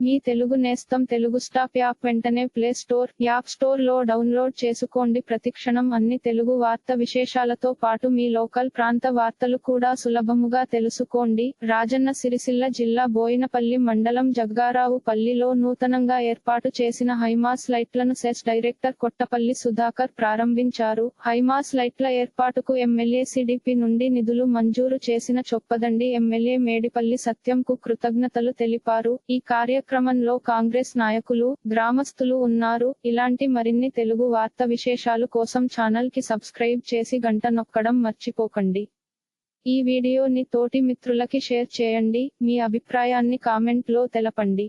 మీ తెలుగు నేస్తం Telugu stop app వెంటనే play store app స్టోర్లో డౌన్లోడ్ చేసుకోండి. ప్రతిక్షణం అన్ని తెలుగు వార్త విశేషాలతో పాటు మీ లోకల్ ప్రాంత వార్తలు కూడా సులభముగా తెలుసుకోండి. రాజన్న సిరిసిల్ల జిల్లా బోయినపల్లి మండలం జగ్గారావు పల్లిలో నూతనంగా ఏర్పాటు చేసిన హైమాస్ లైట్లను సెస్ డైరెక్టర్ కొట్టపల్లి సుధాకర్ ప్రారంభించారు. హైమాస్ లైట్ల ఏర్పాటుకు ఎమ్మెల్యే సిడిపి నుండి నిధులు మంజూరు చేసిన చొప్పదండి. ఎమ్మెల్యే మేడిపల్లి సత్యంకు కృతజ్ఞతలు తెలిపారు. ఈ కార్యక్రమంలో కాంగ్రెస్ నాయకులు గ్రామస్తులు ఉన్నారు. ఇలాంటి మరిన్ని తెలుగు వార్త విశేషాలు కోసం ఛానల్కి సబ్స్క్రైబ్ చేసి గంట నొక్కడం మర్చిపోకండి. ఈ వీడియోని తోటి మిత్రులకి షేర్ చేయండి. మీ అభిప్రాయాన్ని కామెంట్లో తెలపండి.